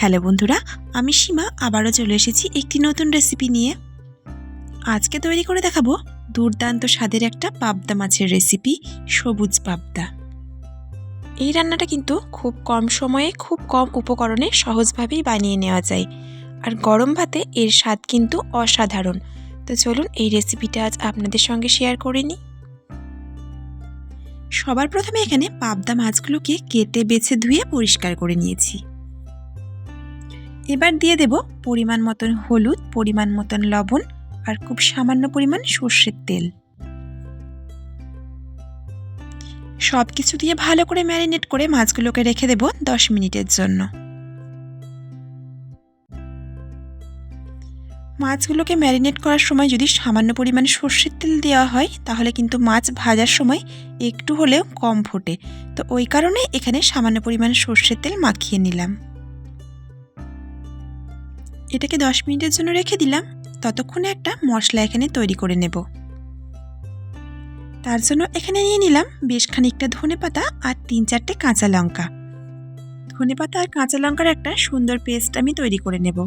Hello বন্ধুরা, আমি সীমা, আবারও চলে এসেছি একটি নতুন রেসিপি নিয়ে। আজকে তৈরি করে দেখাবো দুর্দান্ত স্বাদের একটা পাবদা মাছের রেসিপি সবুজ পাবদা। এই রান্নাটা কিন্তু খুব কম সময়ে, খুব কম উপকরণে সহজভাবেই বানিয়ে নেওয়া যায়। আর গরম ভাতে এর স্বাদ কিন্তু অসাধারণ। তো চলুন এই রেসিপিটা আজ আপনাদের সঙ্গে শেয়ার করে নিই। সবার প্রথমে এখানে পাবদা মাছগুলোকে কেটে, বেছে ধুয়ে পরিষ্কার করে নিয়েছি। এবার দিয়ে দেব পরিমাণ মতন হলুদ, পরিমাণ মতন লবণ আর খুব সামান্য পরিমাণ সর্ষের তেল। সব কিছু দিয়ে ভালো করে ম্যারিনেট করে মাছগুলোকে রেখে দেব দশ মিনিটের জন্য। মাছগুলোকে ম্যারিনেট করার সময় যদি সামান্য পরিমাণ সর্ষের তেল দেওয়া হয়, তাহলে কিন্তু মাছ ভাজার সময় একটু হলেও কম ফোটে। তো ওই কারণে এখানে সামান্য পরিমাণ সর্ষের তেল মাখিয়ে নিলাম। এটাকে দশ মিনিটের জন্য রেখে দিলাম। ততক্ষণে একটা মশলা এখানে তৈরি করে নেব। তার জন্য এখানে নিয়ে নিলাম বেশ খানিকটা ধনে পাতা আর তিন চারটে কাঁচা লঙ্কা। ধনে পাতা আর কাঁচা লঙ্কার একটা সুন্দর পেস্ট আমি তৈরি করে নেব।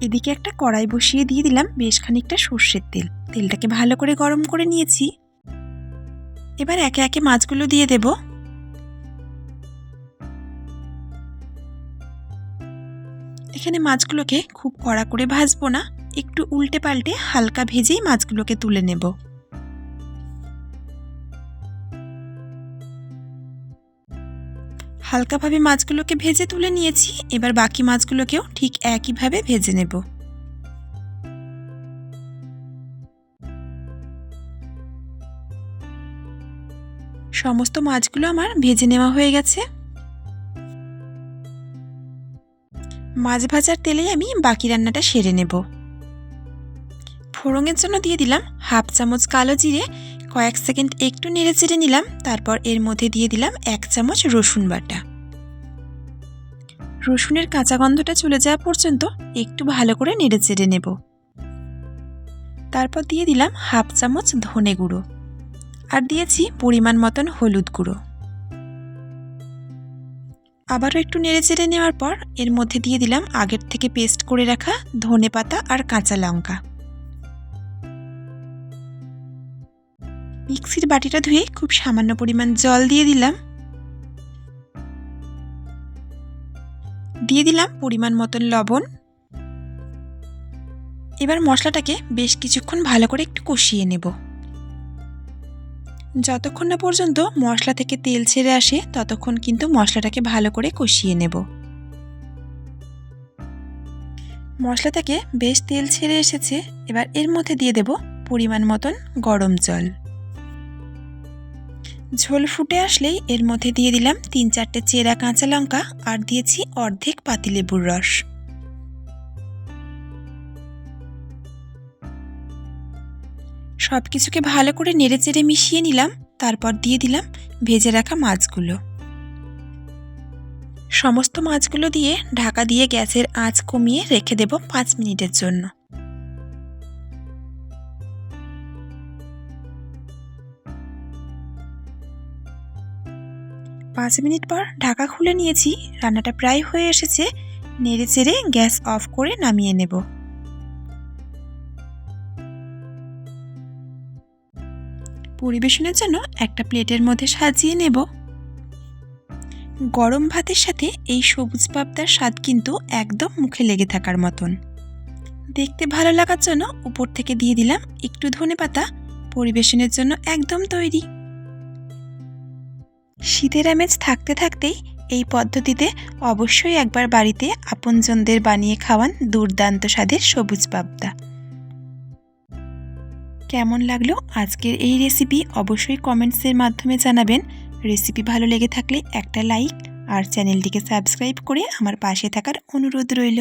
এদিকে একটা কড়াই বসিয়ে দিয়ে দিলাম বেশ খানিকটা সর্ষের তেল। তেলটাকে ভালো করে গরম করে নিয়েছি। এবার একে একে মাছগুলো দিয়ে দেবো। এখানে মাছগুলোকে খুব কড়া করে ভাজবো না, একটু উল্টে পাল্টে হালকা ভেজেই মাছগুলোকে তুলে নেব। হালকাভাবে মাছগুলোকে ভেজে তুলে নিয়েছি, এবার বাকি মাছগুলোকেও ঠিক একইভাবে ভেজে নেব। সমস্ত মাছগুলো আমার ভেজে নেওয়া হয়ে গেছে। মাছ ভাজার তেলেই আমি বাকি রান্নাটা সেরে নেব। ফোড়ঙের জন্য দিয়ে দিলাম হাফ চামচ কালো জিরে, কয়েক সেকেন্ড একটু নেড়ে চেড়ে নিলাম, তারপর এর মধ্যে দিয়ে দিলাম এক চামচ রসুন বাটা। রসুনের কাঁচা গন্ধটা চলে যাওয়া পর্যন্ত একটু ভালো করে নেড়ে চেড়ে নেব। তারপর দিয়ে দিলাম হাফ চামচ ধনে গুঁড়ো। আর দিয়েছি পরিমাণ মতন হলুদ গুঁড়ো। আবারও একটু নেড়ে চেড়ে নেওয়ার পর এর মধ্যে দিয়ে দিলাম আগের থেকে পেস্ট করে রাখা ধনে পাতা আর কাঁচা লঙ্কা। মিক্সির বাটিটা ধুয়ে খুব সামান্য পরিমাণ জল দিয়ে দিলাম। দিয়ে দিলাম পরিমাণ মতন লবণ। এবার মশলাটাকে বেশ কিছুক্ষণ ভালো করে একটু কষিয়ে নেব। যতক্ষণ না পর্যন্ত মশলা থেকে তেল ছেড়ে আসে, ততক্ষণ কিন্তু মশলাটাকে ভালো করে কষিয়ে নেব। মশলা থেকে বেশ তেল ছেড়ে এসেছে, এবার এর মধ্যে দিয়ে দেব পরিমাণ মতন গরম জল। ঝোল ফুটে আসলেই এর মধ্যে দিয়ে দিলাম তিন চারটে চেরা কাঁচা লঙ্কা, আর দিয়েছি অর্ধেক পাতিলেবুর রস। সব কিছুকে ভালো করে নেড়ে চেড়ে মিশিয়ে নিলাম, তারপর দিয়ে দিলাম ভেজে রাখা মাছগুলো। সমস্ত মাছগুলো দিয়ে ঢাকা দিয়ে গ্যাসের আঁচ কমিয়ে রেখে দেব পাঁচ মিনিটের জন্য। পাঁচ মিনিট পর ঢাকা খুলে নিয়েছি, রান্নাটা প্রায় হয়ে এসেছে নেড়ে চেড়ে গ্যাস অফ করে নামিয়ে নেব। পরিবেশনের জন্য একটা প্লেটের মধ্যে সাজিয়ে নেব। গরম ভাতের সাথে এই সবুজ পাবদার স্বাদ কিন্তু একদম মুখে লেগে থাকার মতন। দেখতে ভালো লাগার জন্য উপর থেকে দিয়ে দিলাম একটু ধনে পাতা, পরিবেশনের জন্য একদম তৈরি। শীতের আমেজ থাকতে থাকতেই এই পদ্ধতিতে অবশ্যই একবার বাড়িতে আপনজনদের বানিয়ে খাওয়ান দুর্দান্ত স্বাদের সবুজ পাবদা। কেমন লাগল আজকের এই রেসিপি অবশ্যই কমেন্টসের মাধ্যমে জানাবেন। রেসিপি ভালো লেগে থাকলে একটা লাইক আর চ্যানেলটিকে সাবস্ক্রাইব করে আমার পাশে থাকার অনুরোধ রইল।